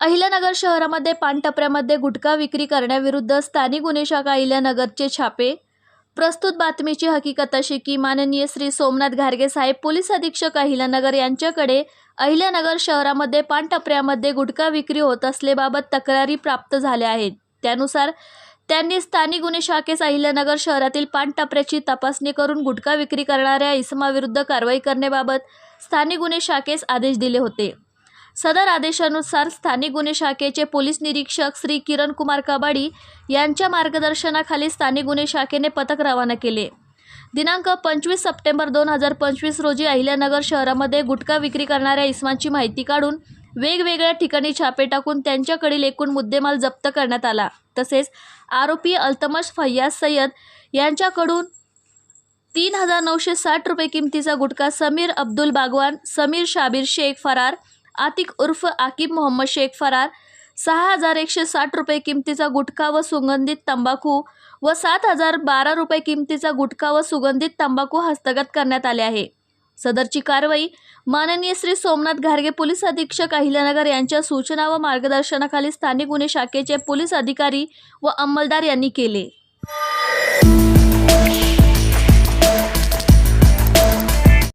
अहिल्यानगर शहरामध्ये पानटपऱ्यामध्ये गुटखा विक्री करण्याविरुद्ध स्थानिक गुन्हे शाखा अहिल्यानगरचे छापे. प्रस्तुत बातमीची हकीकत अशी की माननीय श्री सोमनाथ घारगे साहेब पोलीस अधीक्षक अहिल्यानगर यांच्याकडे अहिल्यानगर शहरामध्ये पानटपऱ्यामध्ये गुटखा विक्री होत असल्याबाबत तक्रारी प्राप्त झाल्या आहेत. त्यानुसार त्यांनी स्थानिक गुन्हे शाखेस अहिल्यानगर शहरातील पानटपऱ्याची तपासणी करून गुटखा विक्री करणाऱ्या इसमाविरुद्ध कारवाई करण्याबाबत स्थानिक गुन्हे शाखेस आदेश दिले होते. सदर आदेशानुसार स्थानिक गुन्हे शाखेचे पोलीस निरीक्षक श्री किरण कुमार कबाडी यांच्या मार्गदर्शनाखाली स्थानिक गुन्हे शाखेने पथक रवाना केले. दिनांक पंचवीस सप्टेंबर दोन हजार पंचवीस रोजी अहिल्यानगर शहरामध्ये गुटखा विक्री करणाऱ्या इस्मांची माहिती काढून वेगवेगळ्या ठिकाणी छापे टाकून त्यांच्याकडील एकूण मुद्देमाल जप्त करण्यात आला. तसेच आरोपी अल्तमश फय्याज सय्यद यांच्याकडून तीन हजार नऊशे साठ रुपये किमतीचा गुटखा समीर अब्दुल बागवान समीर शाबीर शेख फरार आतिक उर्फ आकिब मोहम्मद शेख फरार सहा हजार एकशे साठ रुपये किमतीचा गुटखा व सुगंधित तंबाखू व सात हजार बारा रुपये किमतीचा गुटखा व सुगंधित तंबाखू हस्तगत करण्यात आले आहे. सदरची कारवाई माननीय श्री सोमनाथ घारगे पोलीस अधीक्षक अहिल्यानगर यांच्या सूचना व मार्गदर्शनाखाली स्थानिक गुन्हे शाखेचे पोलीस अधिकारी व अंमलदार यांनी केले.